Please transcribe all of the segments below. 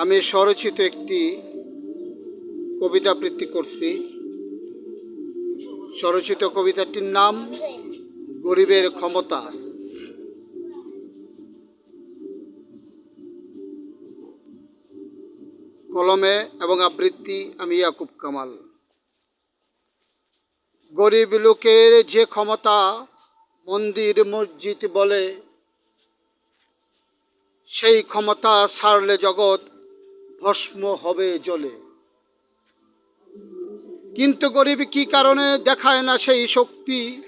আমি স্বরচিত একটি কবিতা আবৃত্তি করছি। স্বরচিত কবিতাটির নাম গরিবের ক্ষমতা। কলমে এবং আবৃত্তি আমি ইয়াকুব কামাল। গরিব লোকের যে ক্ষমতা মন্দির মসজিদ বলে, সেই ক্ষমতা ছাড়লে জগৎ ভস্ম হবে জলে। কিন্তু গরিব কি কারণে দেখায় না সেই শক্তি?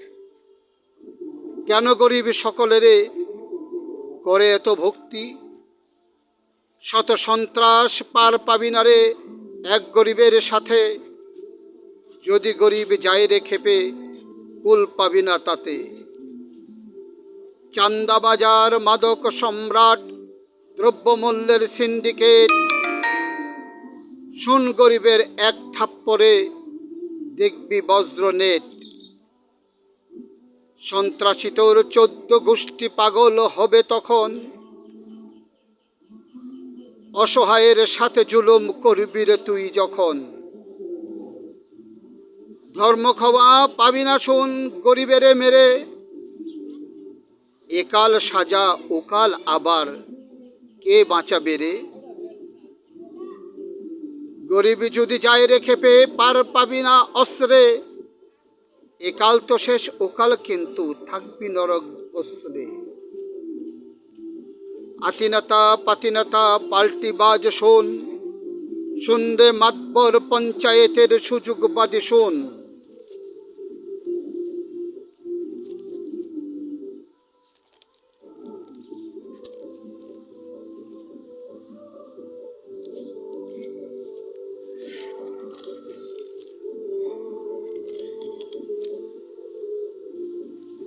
কেন গরিব সকলেরে করে এত ভক্তি? শত সন্ত্রাস পার পাবি না রে এক গরিবের সাথে। যদি গরিব যায় রে খেপে কুল পাবি না তাতে। চান্দাবাজার মাদক সম্রাট, দ্রব্যমূল্যের সিন্ডিকেট শুন গরিবের এক থাপ্পরে দেখবি বজ্র নেট। সন্ত্রাসী তোর চোদ্দ গোষ্ঠী পাগল হবে তখন। অসহায়ের সাথে জুলুম করবি রে তুই যখন। ধর্ম খাওয়া পাবি না শুন গরিবেরে মেরে। একাল সাজা ওকাল আবার কে বাঁচাবে রে? গরিব যদি যায় রেখে পেয়ে পার পাবি না অস্ত্রে। একাল তো শেষ ওকাল কিন্তু থাকবি নরক অস্ত্রে। আতিনাতা পাতিনাতা পাল্টি বাজ শোন, শুনরে মাতবর পঞ্চায়েতের সুযোগবাদী শোন।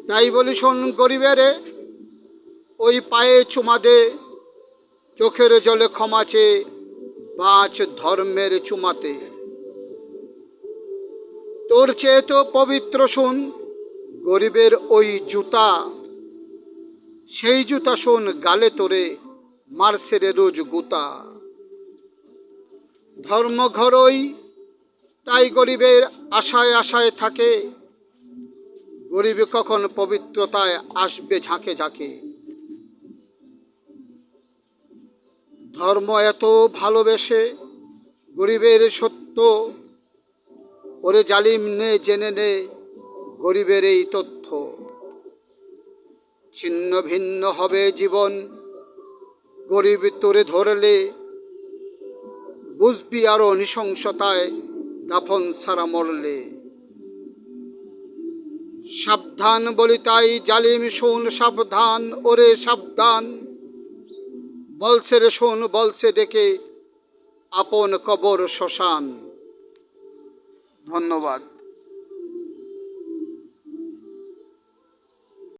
তাই বলি শোন গরিবেরে ওই পায়ে চুমা দে, চোখের জলে ক্ষমাচে বাঁচ ধর্মের চুমাতে। তোর চেয়ে তো পবিত্র শোন, গরিবের ওই জুতা। সেই জুতা শোন গালে তোরে মারসেরে রোজ গুতা। ধর্ম ঘরই তাই গরিবের আশায় আশায় থাকে গরিব কখন পবিত্রতায় আসবে ঝাঁকে ঝাঁকে? ধর্ম এত ভালোবেসে গরিবের সত্য, ওরে জালিম নে, জেনে নে গরিবের এই তথ্য। ছিন্ন ভিন্ন হবে জীবন, গরিব তোরে ধরলে বুঝবি আরও নৃশংসতায় দাফন ছাড়া মরলে। সাবধান বলি তাই জালিম শোন সাবধান, ওরে সাবধান। বলছে রে শোন, বলছে ডেকে, আপন কবর শ্মশান। ধন্যবাদ।